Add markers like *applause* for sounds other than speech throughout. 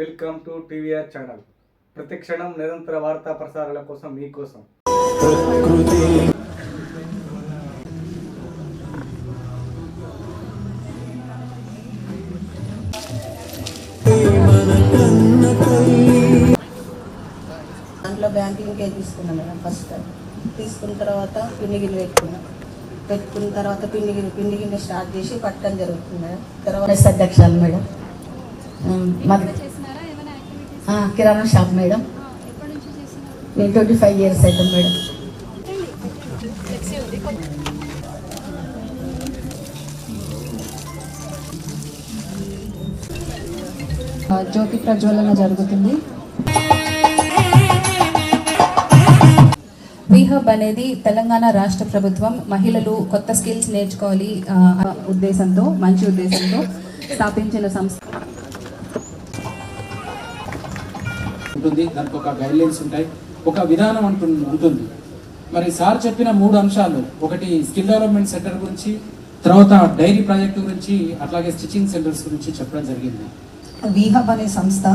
Welcome to TVR channel. ప్రతి క్షణం నిరంతర వార్తా ప్రసారాల కోసం మీకోసం దాంట్లో బ్యాంకింగ్కే తీసుకున్నాను మేడం ఫస్ట్. తీసుకున్న తర్వాత పిండి గిన్నె పెట్టుకున్నా. పెట్టుకున్న తర్వాత పిండి గిన్నె పిండి గిన్నె స్టార్ట్ చేసి పట్టడం జరుగుతుంది మేడం. తర్వాత అధ్యక్షాలు మేడం. మాది కిరాణా షాప్ మేడం. నేను ట్వంటీ ఫైవ్ ఇయర్స్ అవుతుంది మేడం. జ్యోతి ప్రజ్వలన జరుగుతుంది. వీహబ్ అనేది తెలంగాణ రాష్ట్ర ప్రభుత్వం మహిళలు కొత్త స్కిల్స్ నేర్చుకోవాలి ఆ, ఉద్దేశంతో మంచి ఉద్దేశంతో స్థాపించిన సంస్థ. ఉంటుంది. దానికి ఒక గైడ్లైన్స్ ఉంటాయి. ఒక విధానం అంటు ఉంటుంది. మరి సార్ చెప్పిన మూడు అంశాలు ఒకటి స్కిల్ డెవలప్మెంట్ సెంటర్ గురించి తర్వాత డైరీ ప్రాజెక్ట్ గురించి అట్లాగే స్టిచ్చింగ్ సెంటర్స్ గురించి చెప్పడం జరిగింది. వీహబ్ అనే సంస్థ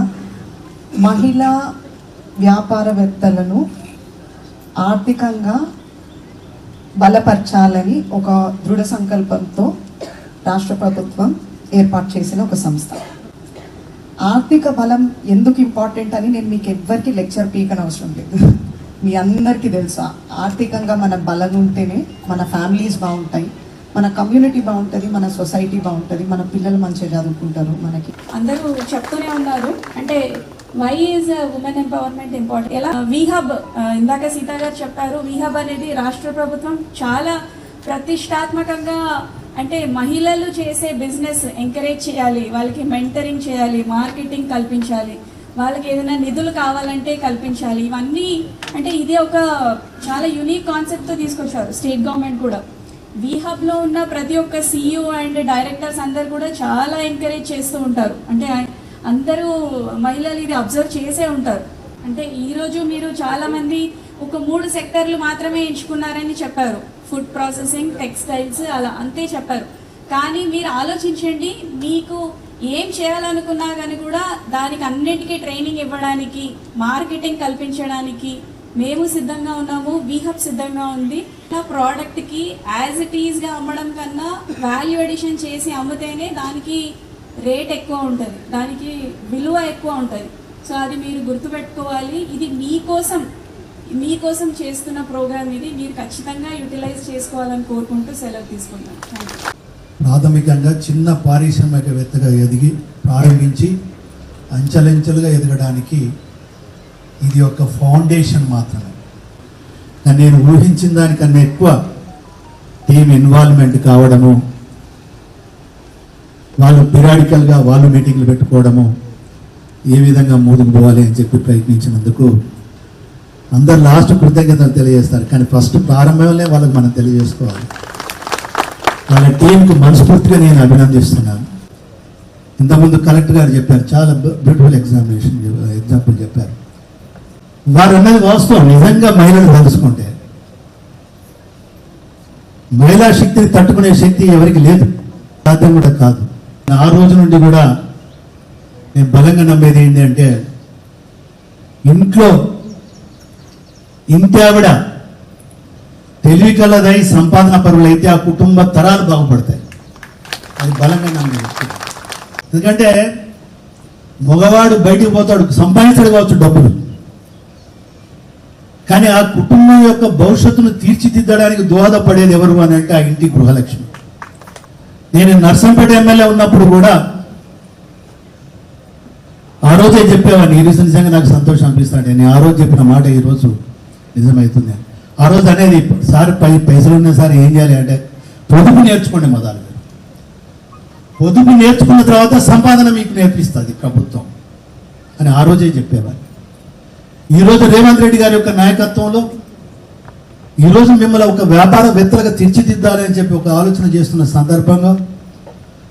మహిళా వ్యాపారవేత్తలను ఆర్థికంగా బలపరచాలని ఒక దృఢ సంకల్పంతో రాష్ట్ర ప్రభుత్వం ఏర్పాటు చేసిన ఒక సంస్థ. ఆర్థిక బలం ఎందుకు ఇంపార్టెంట్ అని నేను మీకు ఎవ్వరికి లెక్చర్ పీకన అవసరం లేదు. *laughs* మీ అందరికీ తెలుసా ఆర్థికంగా మన బలం ఉంటేనే మన ఫ్యామిలీస్ బాగుంటాయి మన కమ్యూనిటీ బాగుంటుంది మన సొసైటీ బాగుంటుంది మన పిల్లలు మంచిగా చదువుకుంటారు మనకి. అందరూ చెప్తూనే ఉన్నారు. అంటే why is women empowerment important ఎలా వీహబ్ uh, ఇందాక సీతా గారు చెప్పారు వీహబ్ అనేది రాష్ట్ర ప్రభుత్వం చాలా ప్రతిష్టాత్మకంగా అంటే మహిళలు చేసే బిజినెస్ ఎంకరేజ్ చేయాలి వాళ్ళకి మెంటరింగ్ చేయాలి మార్కెటింగ్ కల్పించాలి వాళ్ళకి ఏదైనా నిధులు కావాలంటే కల్పించాలి. ఇవన్నీ అంటే ఇది ఒక చాలా యునీక్ కాన్సెప్ట్తో తీసుకొచ్చారు స్టేట్ గవర్నమెంట్ కూడా. వీహబ్లో ఉన్న ప్రతి ఒక్క సీఈఓ అండ్ డైరెక్టర్స్ అందరు కూడా చాలా ఎంకరేజ్ చేస్తూ ఉంటారు. అంటే అందరూ మహిళలు ఇది అబ్జర్వ్ చేసే ఉంటారు. అంటే ఈరోజు మీరు చాలామంది ఒక మూడు సెక్టర్లు మాత్రమే ఎంచుకున్నారని చెప్పారు. ఫుడ్ ప్రాసెసింగ్ టెక్స్టైల్స్ అలా అంతే చెప్పారు. కానీ మీరు ఆలోచించండి మీకు ఏం చేయాలనుకున్నా కానీ కూడా దానికి అన్నిటికీ ట్రైనింగ్ ఇవ్వడానికి మార్కెటింగ్ కల్పించడానికి మేము సిద్ధంగా ఉన్నాము వీహబ్ సిద్ధంగా ఉంది. నా ప్రోడక్ట్కి యాజ్ ఇట్ ఈస్గా అమ్మడం కన్నా వాల్యూ ఎడిషన్ చేసి అమ్మితేనే దానికి రేట్ ఎక్కువ ఉంటుంది దానికి విలువ ఎక్కువ ఉంటుంది. సో అది మీరు గుర్తుపెట్టుకోవాలి ఇది మీకోసం మీకోసం చేస్తున్న ప్రోగ్రామ్ ఇది. మీరు ఖచ్చితంగా యూటిలైజ్ చేసుకోవాలని కోరుకుంటూ సెలవు తీసుకుంటాను ప్రాథమికంగా చిన్న పారిశ్రామికవేత్తగా ఎదిగి ప్రారంభించి అంచెలంచెలుగా ఎదగడానికి ఇది ఒక ఫౌండేషన్ మాత్రమే. కానీ నేను ఊహించిన దానికన్నా ఎక్కువ టీం ఇన్వాల్వ్మెంట్ కావడము వాళ్ళు పిరాడికల్గా వాళ్ళు మీటింగ్లు పెట్టుకోవడము ఏ విధంగా ముందుకు పోవాలి అని చెప్పి ప్రయత్నించినందుకు అందరు లాస్ట్ కృతజ్ఞతలు తెలియజేస్తారు. కానీ ఫస్ట్ ప్రారంభంలో వాళ్ళకి మనం తెలియజేసుకోవాలి. వాళ్ళ టీంకు మనస్ఫూర్తిగా నేను అభినందిస్తున్నాను. ఇంతకుముందు కలెక్టర్ గారు చెప్పారు చాలా బ్యూటిఫుల్ ఎగ్జామినేషన్ ఎగ్జాంపుల్ చెప్పారు. వారు అన్నది వాస్తవం నిజంగా మహిళలు తెలుసుకుంటే. మహిళా శక్తిని తట్టుకునే శక్తి ఎవరికి లేదు. సాధ్యం కూడా కాదు. ఆ రోజు నుండి కూడా నేను బలంగా నమ్మేది ఏంటి అంటే ఇంట్లో ఇంతేవిడ ఆవిడ తెలివి కలదై సంపాదన పరులైతే ఆ కుటుంబ తరాలు బాగుపడతాయి. అది బలంగా నమ్మేది ఎందుకంటే మగవాడు బయటికి పోతాడు సంపాదించడు కావచ్చు డబ్బులు. కానీ ఆ కుటుంబం యొక్క భవిష్యత్తును తీర్చిదిద్దడానికి దోహదపడేది ఎవరు అని అంటే ఆ ఇంటి గృహలక్ష్మి. నేను నర్సంపేట ఎమ్మెల్యే ఉన్నప్పుడు కూడా ఆ రోజే చెప్పేవాడిని. ఈ రోజు నిజంగా నాకు సంతోషం అనిపిస్తాడు నేను ఆ రోజు చెప్పిన మాట ఈ రోజు నిజమవుతుంది ఆ రోజు అనేది సార్ పై పైసలు ఉన్నాయి సార్ ఏం చేయాలి అంటే పొదుపు నేర్చుకోండి మొదలు పొదుపు నేర్చుకున్న తర్వాత సంపాదన మీకు నేర్పిస్తుంది ప్రభుత్వం అని ఆ రోజే చెప్పేవారు. ఈరోజు రేవంత్ రెడ్డి గారి యొక్క నాయకత్వంలో ఈరోజు మిమ్మల్ని ఒక వ్యాపారవేత్తలుగా తీర్చిదిద్దాలని చెప్పి ఒక ఆలోచన చేస్తున్న సందర్భంగా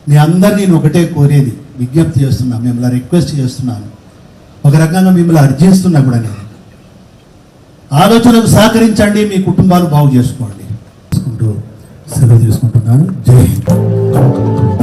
మీ అందరినీ నేను ఒకటే కోరేది విజ్ఞప్తి చేస్తున్నా మిమ్మల్ని రిక్వెస్ట్ చేస్తున్నాను. ఒక రకంగా మిమ్మల్ని అర్జిస్తున్నా కూడా నేను. ఆలోచనకు సహకరించండి మీ కుటుంబాలు బాగు చేసుకోండి చేసుకుంటూ సెలవు తీసుకుంటున్నాను జై హింద్.